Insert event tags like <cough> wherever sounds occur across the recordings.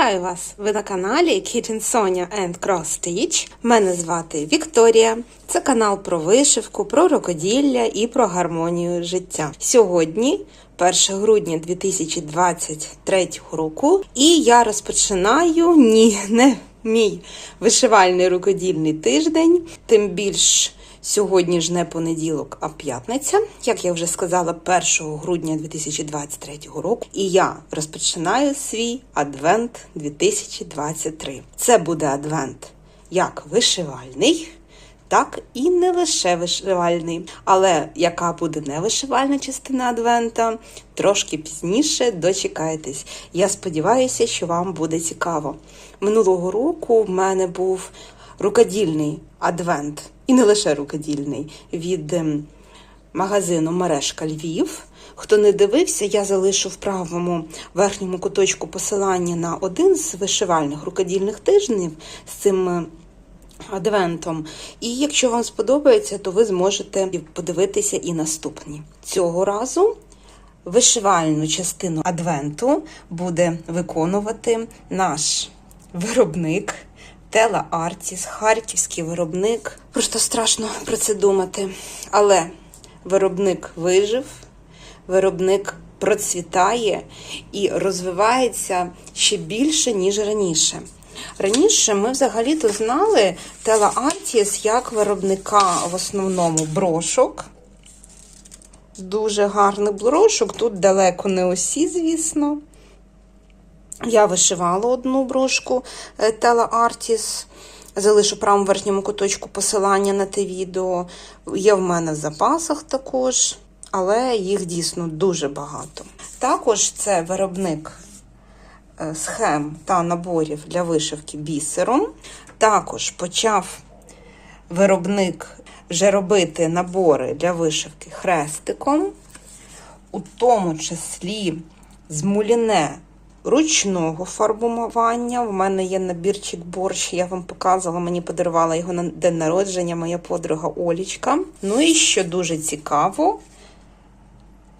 Вітаю вас! Ви на каналі Kitchen Sonia and Cross Stitch. Мене звати Вікторія. Це канал про вишивку, про рукоділля і про гармонію життя. Сьогодні, 1 грудня 2023 року, і я розпочинаю ні, не мій вишивальний рукодільний тиждень, тим більш. Сьогодні ж не понеділок, а п'ятниця, як я вже сказала, 1 грудня 2023 року. І я розпочинаю свій адвент 2023. Це буде адвент як вишивальний, так і не лише вишивальний. Але яка буде не вишивальна частина адвента, трошки пізніше дочекайтесь. Я сподіваюся, що вам буде цікаво. Минулого року в мене був рукодільний адвент, і не лише рукодільний, від ем, магазину Мережка Львів. Хто не дивився, я залишу в правому верхньому куточку посилання на один з вишивальних рукодільних тижнів з цим е, адвентом. І якщо вам сподобається, то ви зможете подивитися і наступні. Цього разу вишивальну частину адвенту буде виконувати наш виробник. Тела Артіс, харківський виробник. Просто страшно про це думати. Але виробник вижив, виробник процвітає і розвивається ще більше, ніж раніше. Раніше ми взагалі-то знали Тела Артіс як виробника в основному брошок. Дуже гарний брошок. Тут далеко не усі, звісно. Я вишивала одну брошку Тела Артіс. Залишу в правому верхньому куточку посилання на те відео. Є в мене в запасах також, але їх дійсно дуже багато. Також це виробник е, схем та наборів для вишивки бісером. Також почав виробник вже робити набори для вишивки хрестиком, у тому числі з муліне ручного фарбування. В мене є набірчик борщ, я вам показувала, мені подарувала його на день народження, моя подруга Олічка. Ну і що дуже цікаво,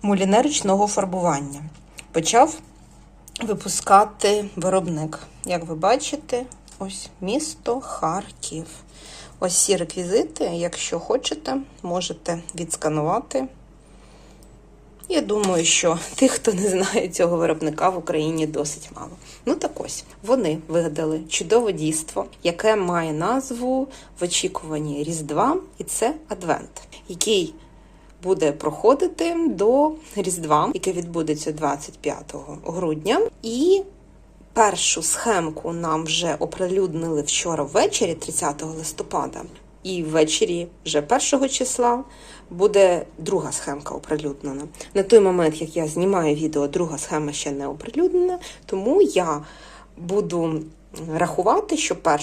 муліне ручного фарбування. Почав випускати виробник. Як ви бачите, ось місто Харків. Ось ці реквізити, якщо хочете, можете відсканувати. Я думаю, що тих, хто не знає цього виробника в Україні, досить мало. Ну так ось вони вигадали чудове дійство, яке має назву в очікуванні Різдва, і це Адвент, який буде проходити до Різдва, яке відбудеться 25 грудня. І першу схемку нам вже оприлюднили вчора ввечері, 30 листопада. І ввечері, вже 1 числа, буде друга схемка оприлюднена. На той момент, як я знімаю відео, друга схема ще не оприлюднена, тому я буду рахувати, що 1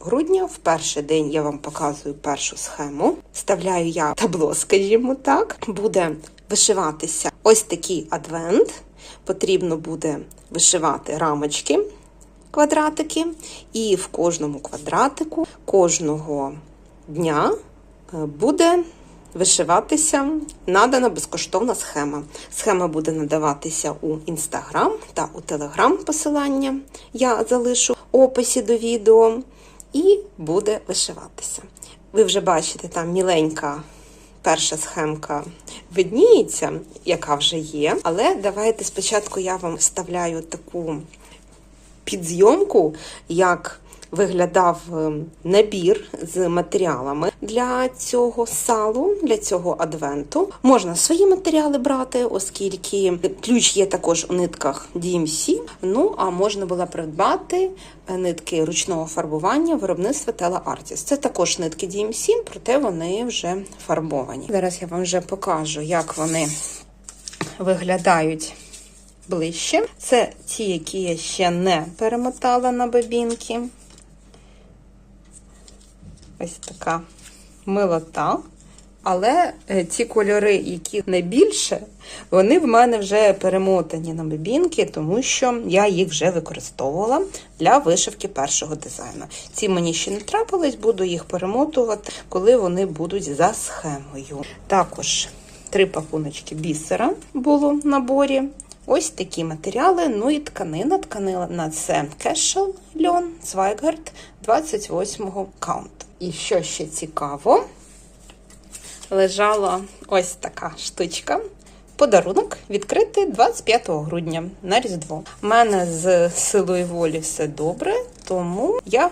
грудня, в перший день я вам показую першу схему. Вставляю я табло, скажімо так, буде вишиватися ось такий адвент. Потрібно буде вишивати рамочки, квадратики, і в кожному квадратику кожного дня е, буде вишиватися надана безкоштовна схема. Схема буде надаватися у інстаграм та у телеграм посилання. Я залишу в описі до відео, і буде вишиватися. Ви вже бачите, там міленька. Перша схемка видніється, яка вже є. Але давайте спочатку я вам вставляю таку підзйомку, як виглядав ем, набір з матеріалами для цього салу, для цього адвенту. Можна свої матеріали брати, оскільки ключ є також у нитках DMC. Ну а можна було придбати е, нитки ручного фарбування виробництва Tela Artis. Це також нитки DMC, проте вони вже фарбовані. Зараз я вам вже покажу, як вони виглядають. Ближче. Це ті, які я ще не перемотала на бобінки. Ось така милота. Але е, ці кольори, які найбільше, вони в мене вже перемотані на бобінки, тому що я їх вже використовувала для вишивки першого дизайну. Ці мені ще не трапились, буду їх перемотувати, коли вони будуть за схемою. Також три пакуночки бісера було в наборі. Ось такі матеріали. Ну і тканина. Тканина це Кешел льон Zweigarд 28-го каунт. І що ще цікаво, лежала ось така штучка. Подарунок відкритий 25 грудня на Різдво. У мене з силою волі все добре, тому я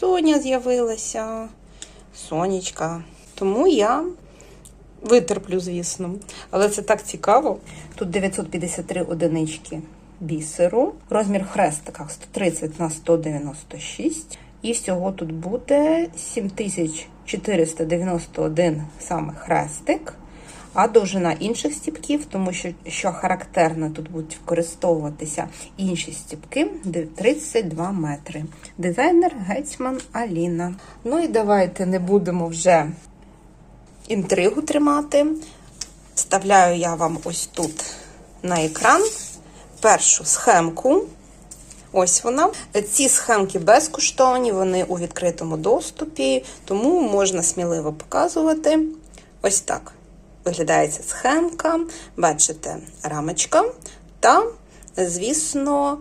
Соня з'явилася, сонечка. Тому я витерплю, звісно. Але це так цікаво. Тут 953 одинички бісеру. Розмір в хрестиках 130 на 196. І всього тут буде 7491 саме хрестик. А довжина інших стіпків, тому що що характерно, тут будуть використовуватися інші стіпки, 32 метри. Дизайнер Гетьман Аліна. Ну і давайте не будемо вже інтригу тримати. Вставляю я вам ось тут на екран першу схемку. Ось вона. Ці схемки безкоштовні, вони у відкритому доступі, тому можна сміливо показувати. Ось так виглядає ця схемка. Бачите, рамочка та, звісно,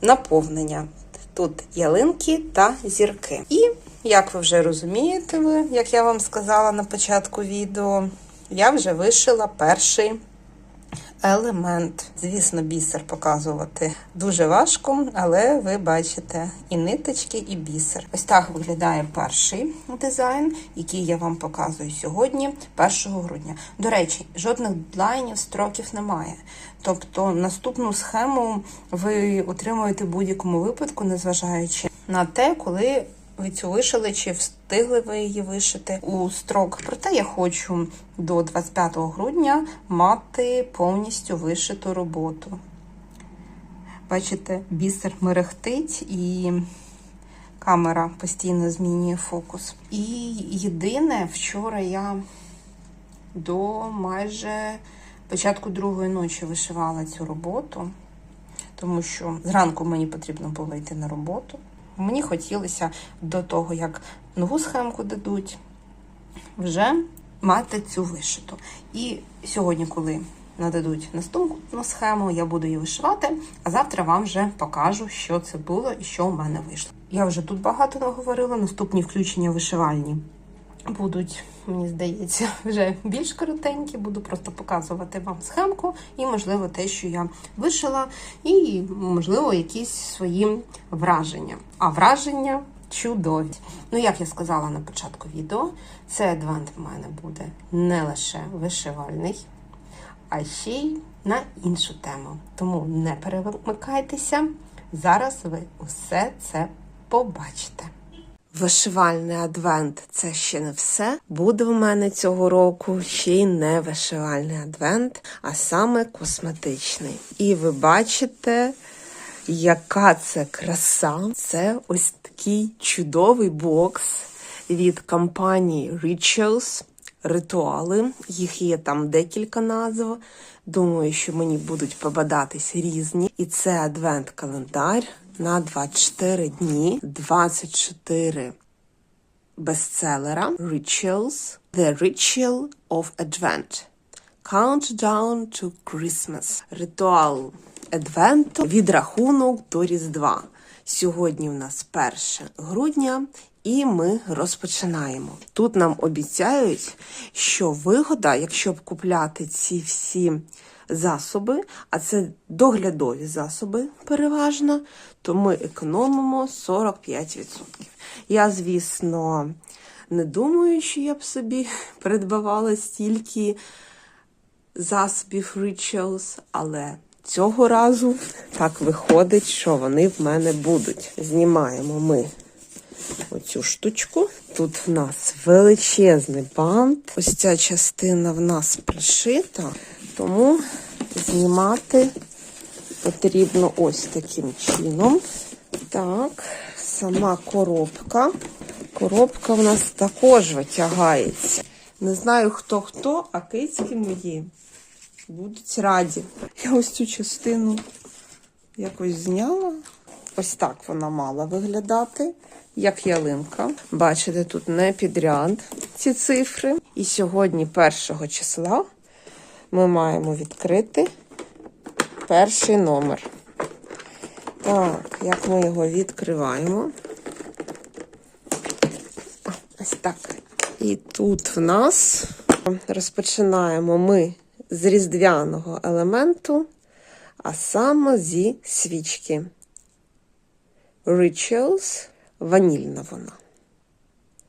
наповнення. Тут ялинки та зірки. І, як ви вже розумієте, як я вам сказала на початку відео, я вже вишила перший елемент. Звісно, бісер показувати дуже важко, але ви бачите і ниточки, і бісер. Ось так виглядає перший дизайн, який я вам показую сьогодні, 1 грудня. До речі, жодних дедлайнів, строків немає. Тобто наступну схему ви отримуєте в будь-якому випадку, незважаючи на те, коли ви цю вишили, чи встигли ви її вишити у строк. Проте я хочу до 25 грудня мати повністю вишиту роботу. Бачите, бісер мерехтить і камера постійно змінює фокус. І єдине, вчора я до майже початку другої ночі вишивала цю роботу, тому що зранку мені потрібно було йти на роботу. Мені хотілося до того, як нову схемку дадуть, вже мати цю вишиту. І сьогодні, коли нададуть наступну схему, я буду її вишивати, а завтра вам вже покажу, що це було і що у мене вийшло. Я вже тут багато наговорила, наступні включення вишивальні будуть, мені здається, <laughs> вже більш коротенькі. Буду просто показувати вам схемку і, можливо, те, що я вишила, і, можливо, якісь свої враження. А враження чудові. Ну, як я сказала на початку відео, цей адвент в мене буде не лише вишивальний, а ще й на іншу тему. Тому не перемикайтеся. Зараз ви усе це побачите. Вишивальний адвент це ще не все. Буде в мене цього року ще й не вишивальний адвент, а саме косметичний. І ви бачите, яка це краса. Це ось такий чудовий бокс від компанії Rituals. Ритуали, їх є там декілька назв. Думаю, що мені будуть попадатись різні. І це адвент-календар на 24 дні, 24 бестселера Rituals, The Ritual of Advent. Countdown to Christmas. Ритуал Адвенту. Відрахунок до Різдва. Сьогодні у нас 1 грудня, і ми розпочинаємо. Тут нам обіцяють, що вигода, якщо купляти ці всі засоби, а це доглядові засоби переважно, то ми економимо 45%. Я, звісно, не думаю, що я б собі <laughs> придбавала стільки засобів Rituals, але цього разу так виходить, що вони в мене будуть. Знімаємо ми оцю штучку. Тут в нас величезний бант. Ось ця частина в нас пришита, тому знімати потрібно ось таким чином. Так, сама коробка. Коробка в нас також витягається. Не знаю хто хто, а кицьки мої будуть раді. Я ось цю частину якось зняла. Ось так вона мала виглядати, як ялинка. Бачите, тут не підряд ці цифри. І сьогодні, 1 числа, ми маємо відкрити перший номер. Так, як ми його відкриваємо? Ось так. І тут в нас розпочинаємо ми з різдвяного елементу, а саме зі свічки. Rituals, ванільна вона.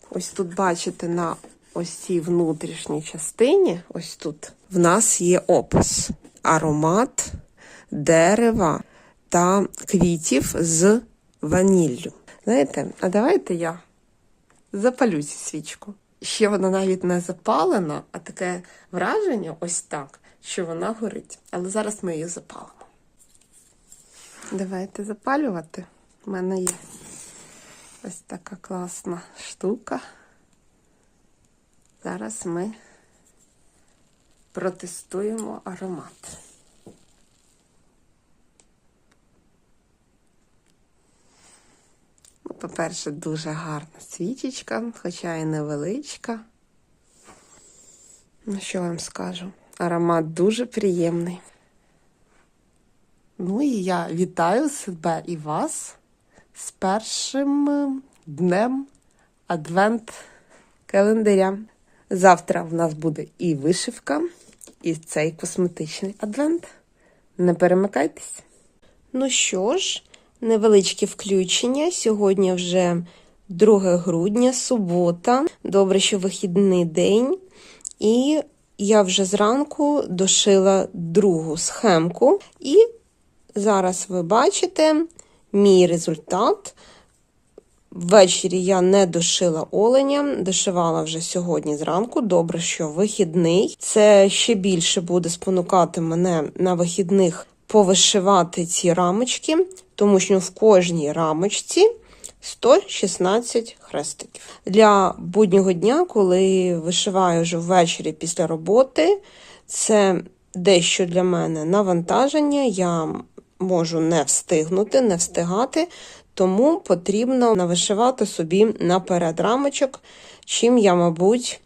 Ось тут бачите на ось цій внутрішній частині, ось тут, в нас є опис. Аромат дерева та квітів з ваніллю. Знаєте, а давайте я запалю цю свічку. Ще вона навіть не запалена, а таке враження ось так, що вона горить. Але зараз ми її запалимо. Давайте запалювати. У мене є ось така класна штука. Зараз ми протестуємо аромат. По-перше, дуже гарна свічечка, хоча і невеличка. Ну, що вам скажу? Аромат дуже приємний. Ну і я вітаю себе і вас з першим е, днем адвент календаря. Завтра в нас буде і вишивка, і цей косметичний адвент. Не перемикайтесь. Ну що ж, невеличке включення. Сьогодні вже 2 грудня, субота. Добре, що вихідний день. І я вже зранку дошила другу схемку. І зараз ви бачите мій результат. Ввечері я не дошила оленя, дошивала вже сьогодні зранку. Добре, що вихідний. Це ще більше буде спонукати мене на вихідних повишивати ці рамочки, тому що в кожній рамочці 116 хрестиків. Для буднього дня, коли вишиваю вже ввечері після роботи, це дещо для мене навантаження. Я можу не встигнути, не встигати, тому потрібно навишивати собі наперед рамочок, чим я, мабуть,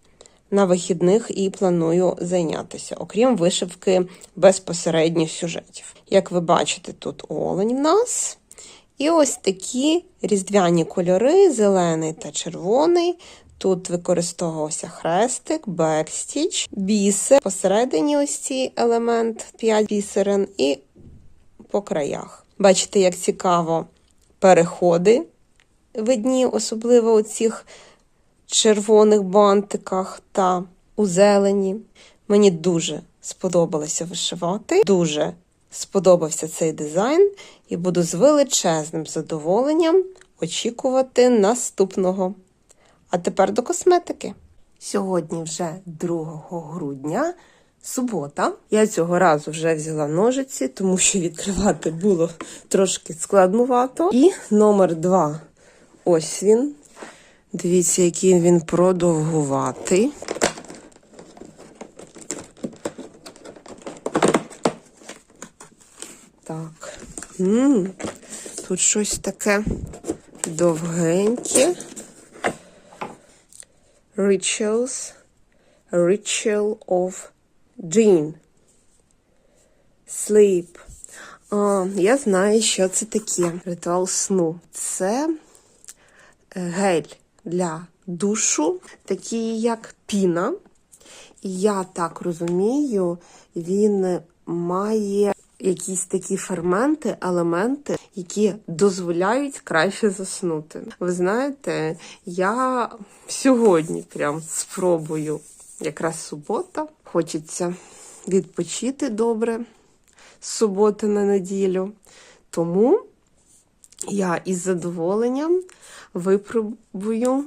на вихідних і планую зайнятися, окрім вишивки безпосередньо сюжетів. Як ви бачите, тут олень в нас. І ось такі різдвяні кольори: зелений та червоний. Тут використовувався хрестик, бекстіч, бісер. Посередині ось цей елемент 5 бісерин і по краях. Бачите, як цікаво переходи видні, особливо у цих червоних бантиках та у зелені. Мені дуже сподобалося вишивати. Дуже сподобався цей дизайн, і буду з величезним задоволенням очікувати наступного. А тепер до косметики. Сьогодні вже 2 грудня, субота. Я цього разу вже взяла ножиці, тому що відкривати було трошки складнувато. І номер 2 ось він. Дивіться, який він продовгуватий. Так. м Тут щось таке довгеньке. Rituals. Ritual of Dream. Sleep. А, я знаю, що це таке. Ритуал сну. Це е, гель для душу, такий як піна. І я так розумію, він має якісь такі ферменти, елементи, які дозволяють краще заснути. Ви знаєте, я сьогодні прям спробую, якраз субота, хочеться відпочити добре з суботи на неділю. Тому я із задоволенням випробую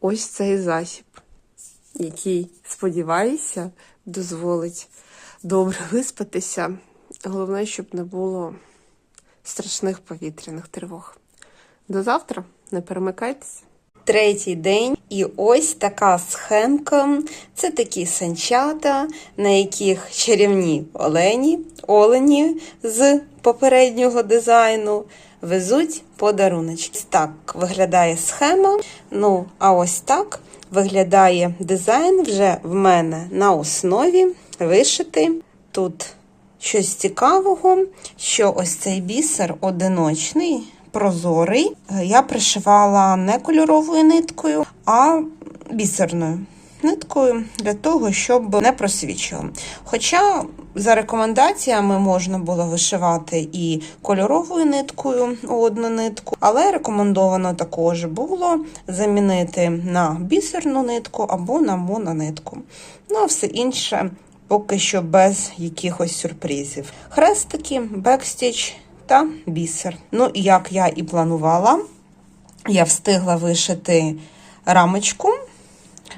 ось цей засіб, який, сподіваюся, дозволить добре виспатися. Головне, щоб не було страшних повітряних тривог. До завтра, не перемикайтеся. Третій день, і ось така схемка. Це такі санчата, на яких чарівні олені, олені з попереднього дизайну везуть подаруночки. Так виглядає схема. Ну, а ось так виглядає дизайн вже в мене на основі вишитий. Тут щось цікавого, що ось цей бісер одиночний, прозорий. Я пришивала не кольоровою ниткою, а бісерною ниткою для того, щоб не просвічувало. Хоча за рекомендаціями можна було вишивати і кольоровою ниткою одну нитку, але рекомендовано також було замінити на бісерну нитку або на мононитку. Ну а все інше поки що без якихось сюрпризів. Хрестики, бекстіч та бісер. Ну, як я і планувала, я встигла вишити рамочку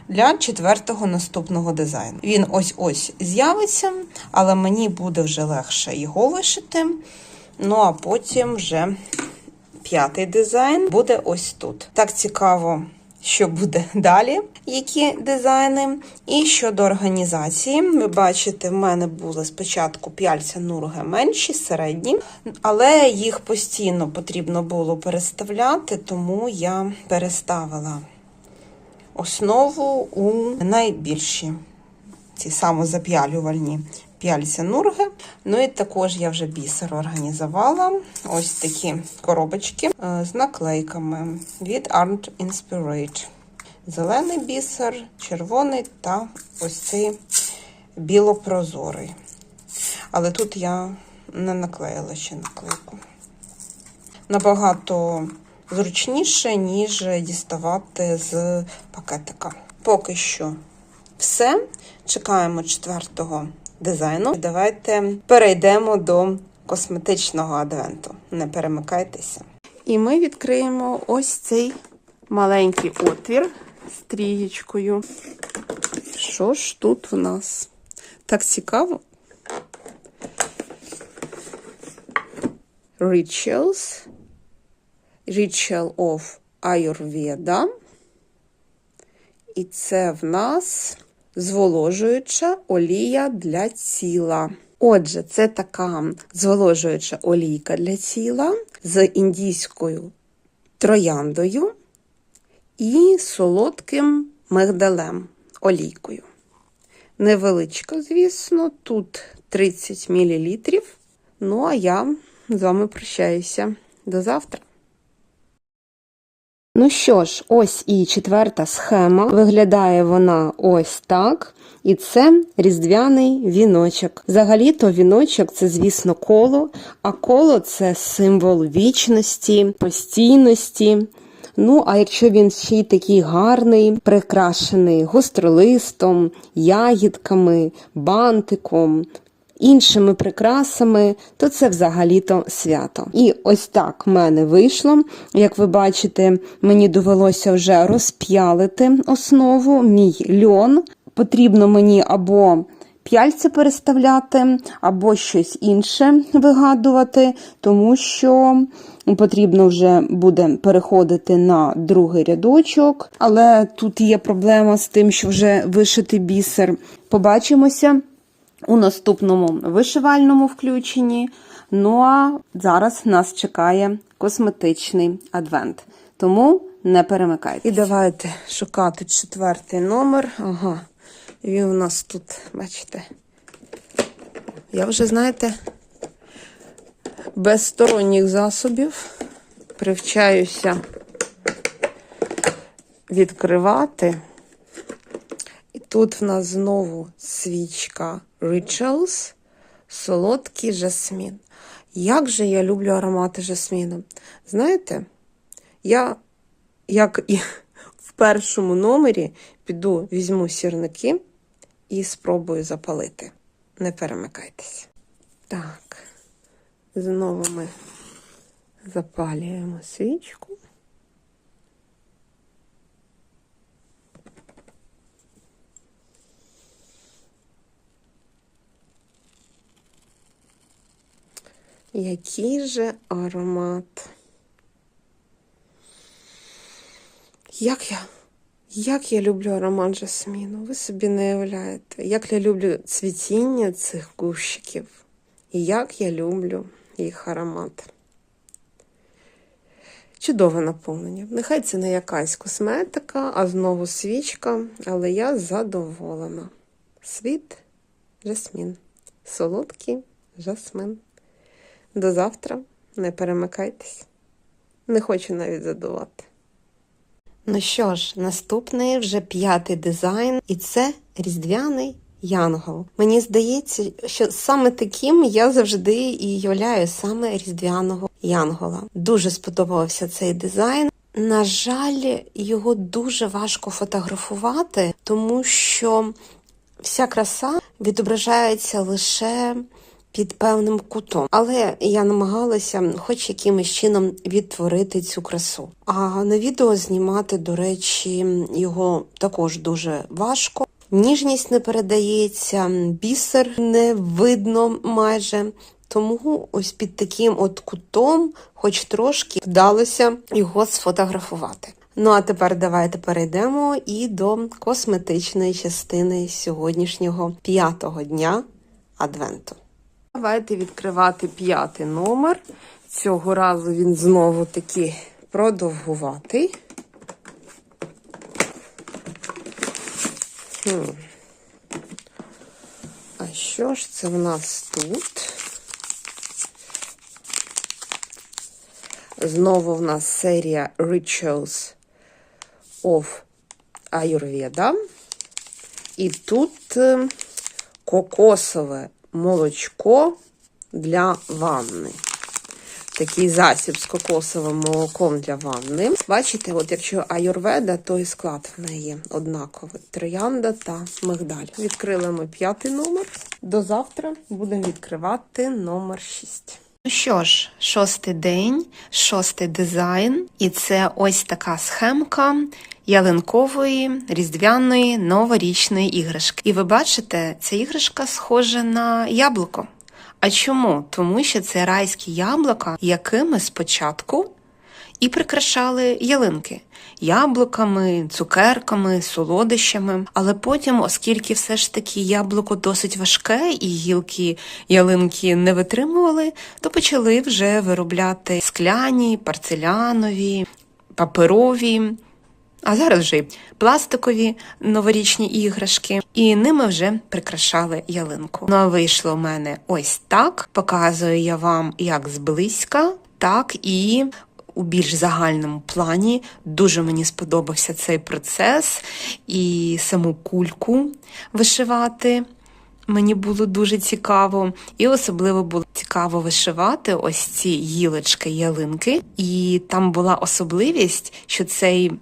для четвертого наступного дизайну. Він ось-ось з'явиться, але мені буде вже легше його вишити. Ну, а потім вже п'ятий дизайн буде ось тут. Так цікаво, що буде <laughs> далі, які дизайни. І щодо організації, ви бачите, в мене були спочатку п'яльця нурги менші, середні, але їх постійно потрібно було переставляти, тому я переставила основу у найбільші ці самозап'ялювальні п'яльця нурги. Ну і також я вже бісер організувала ось такі коробочки е, з наклейками від Art Inspiration. Зелений бісер, червоний та ось цей білопрозорий. Але тут я не наклеїла ще наклейку. Набагато зручніше, ніж діставати з пакетика. Поки що все. Чекаємо четвертого дизайну. Давайте перейдемо до косметичного адвенту. Не перемикайтеся. І ми відкриємо ось цей маленький отвір з трієчкою. Що ж тут у нас? Так цікаво. Rituals. Ritual of Ayurveda. І це в нас зволожуюча олія для тіла. Отже, це така зволожуюча олійка для тіла з індійською трояндою і солодким мигдалем олійкою. Невеличка, звісно, тут 30 мл. Ну, а я з вами прощаюся. До завтра. Ну що ж, ось і четверта схема. Виглядає вона ось так. І це різдвяний віночок. Взагалі-то віночок це, звісно, коло, а коло це символ вічності, постійності. Ну, а якщо він ще й такий гарний, прикрашений гостролистом, ягідками, бантиком, іншими прикрасами, то це взагалі-то свято. І ось так в мене вийшло. Як ви бачите, мені довелося вже розп'ялити основу, мій льон. Потрібно мені або п'яльце переставляти, або щось інше вигадувати, тому що потрібно вже буде переходити на другий рядочок. Але тут є проблема з тим, що вже вишити бісер. Побачимося у наступному вишивальному включенні. Ну а зараз нас чекає косметичний адвент. Тому не перемикайте. І давайте шукати четвертий номер. Ага, він у нас тут, бачите. Я вже, знаєте, без сторонніх засобів привчаюся відкривати. Тут в нас знову свічка Rituals, солодкий жасмін. Як же я люблю аромати жасміну. Знаєте, я, як і в першому номері, піду, візьму сірники і спробую запалити. Не перемикайтеся. Так, знову ми запалюємо свічку. Який же аромат? Як я, як я люблю аромат жасміну, ви собі не уявляєте, як я люблю цвітіння цих кущиків, і як я люблю їх аромат. Чудове наповнення. Нехай це не якась косметика, а знову свічка, але я задоволена. Світ, жасмін, солодкий жасмин. До завтра не перемикайтесь. Не хочу навіть задувати. Ну що ж, наступний вже п'ятий дизайн, і це різдвяний янгол. Мені здається, що саме таким я завжди і являю саме різдвяного янгола. Дуже сподобався цей дизайн. На жаль, його дуже важко фотографувати, тому що вся краса відображається лише під певним кутом. Але я намагалася хоч якимось чином відтворити цю красу. А на відео знімати, до речі, його також дуже важко. Ніжність не передається, бісер не видно майже. Тому ось під таким от кутом, хоч трошки, вдалося його сфотографувати. Ну а тепер давайте перейдемо і до косметичної частини сьогоднішнього п'ятого дня Адвенту. Давайте відкривати п'ятий номер. Цього разу він знову таки продовгуватий. Хм. А що ж це в нас тут? Знову в нас серія Rituals of Ayurveda. І тут е, кокосове молочко для ванни. Такий засіб з кокосовим молоком для ванни. Бачите, от якщо аюрведа, то і склад в неї однаковий. Троянда та мигдаль. Відкрили ми п'ятий номер. До завтра будемо відкривати номер 6. Ну що ж, шостий день, шостий дизайн, і це ось така схемка ялинкової різдвяної новорічної іграшки. І ви бачите, ця іграшка схожа на яблуко. А чому? Тому що це райські яблука, якими спочатку і прикрашали ялинки яблуками, цукерками, солодощами. Але потім, оскільки все ж таки яблуко досить важке і гілки ялинки не витримували, то почали вже виробляти скляні, парцелянові, паперові. А зараз вже й пластикові новорічні іграшки, і ними вже прикрашали ялинку. Ну а вийшло в мене ось так. Показую я вам як зблизька, так і у більш загальному плані. Дуже мені сподобався цей процес і саму кульку вишивати. Мені було дуже цікаво, і особливо було цікаво вишивати ось ці гілочки ялинки. І там була особливість, що цей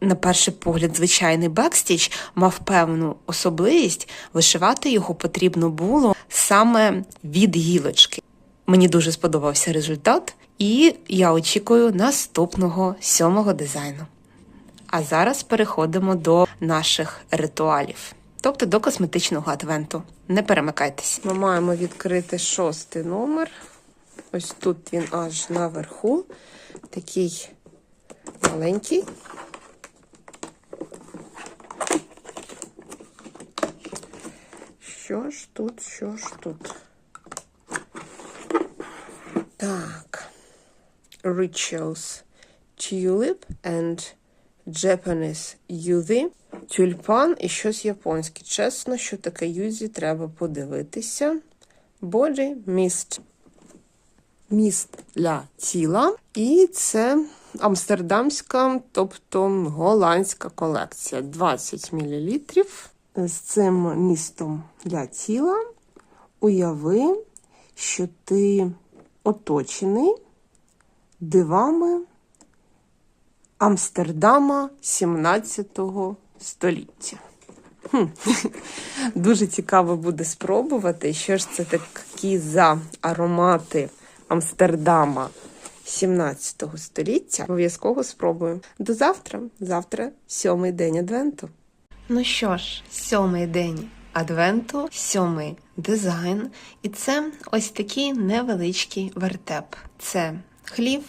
на перший погляд, звичайний бекстіч мав певну особливість, вишивати його потрібно було саме від гілочки. Мені дуже сподобався результат, і я очікую наступного сьомого дизайну. А зараз переходимо до наших ритуалів, тобто до косметичного адвенту. Не перемикайтесь. Ми маємо відкрити шостий номер. Ось тут він аж наверху, такий маленький. Що ж тут, що ж тут? Так. Rituals. Tulip and Japanese Yuzi. Тюльпан і щось японське. Чесно, що таке юзі, треба подивитися. Body Mist. Міст для тіла. І це амстердамська, тобто голландська колекція. 20 мл з цим містом для тіла, уяви, що ти оточений дивами Амстердама 17 століття. <laughs> Дуже цікаво буде спробувати, що ж це такі за аромати Амстердама 17 століття. Обов'язково спробую. До завтра. Завтра сьомий день Адвенту. Ну що ж, сьомий день Адвенту, сьомий дизайн, і це ось такий невеличкий вертеп. Це хлів,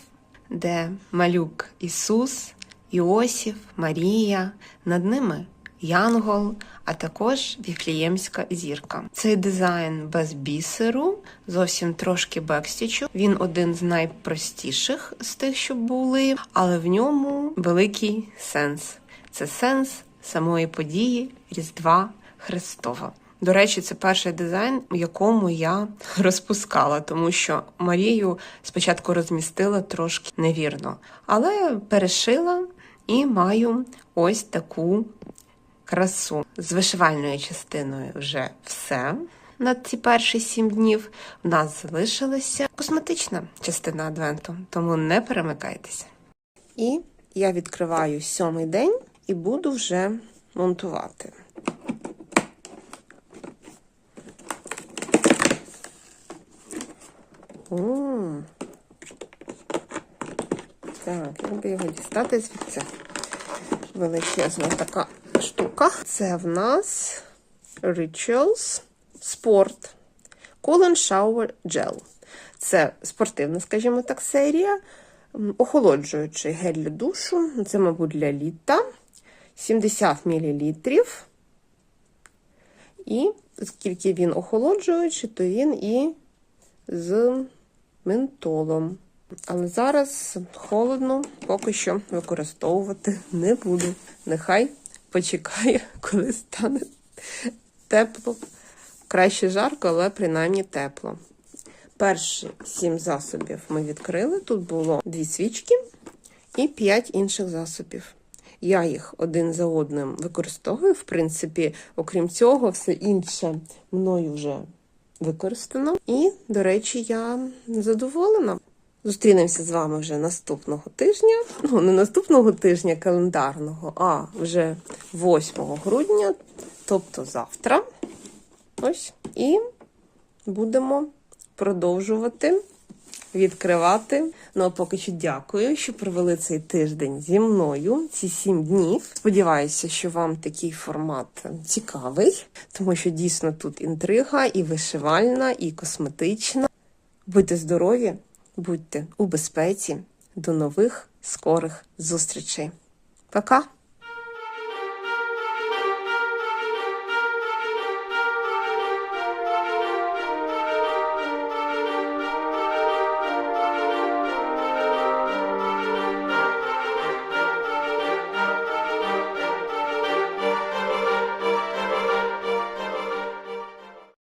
де малюк Ісус, Іосиф, Марія, над ними Янгол, а також Віфліємська зірка. Цей дизайн без бісеру, зовсім трошки бекстічу. Він один з найпростіших з тих, що були, але в ньому великий сенс. Це сенс самої події Різдва Христова. До речі, це перший дизайн, у якому я розпускала, тому що Марію спочатку розмістила трошки невірно, але перешила і маю ось таку красу. З вишивальною частиною вже все. На ці перші сім днів в нас залишилася косметична частина адвенту, тому не перемикайтеся. І я відкриваю сьомий день і буду вже монтувати. М. Так, як би його дістати звідси. Величезна така штука. Це в нас Rituals Sport Cool and Shower Gel. Це спортивна, скажімо так, серія. Охолоджуючий гель для душу. Це, мабуть, для літа. 70 мл. І оскільки він охолоджуючий, то він і з ментолом. Але зараз холодно, поки що використовувати не буду. Нехай почекає, коли стане тепло. Краще жарко, але принаймні тепло. Перші сім засобів ми відкрили. Тут було дві свічки і п'ять інших засобів. Я їх один за одним використовую. В принципі, окрім цього, все інше мною вже використано. І, до речі, я задоволена. Зустрінемося з вами вже наступного тижня. Ну, не наступного тижня календарного, а вже 8 грудня, тобто завтра. Ось. І будемо продовжувати відкривати. Ну а поки що дякую, що провели цей тиждень зі мною, ці сім днів. Сподіваюся, що вам такий формат цікавий, тому що дійсно тут інтрига, і вишивальна, і косметична. Будьте здорові, будьте у безпеці. До нових скорих зустрічей. Пока!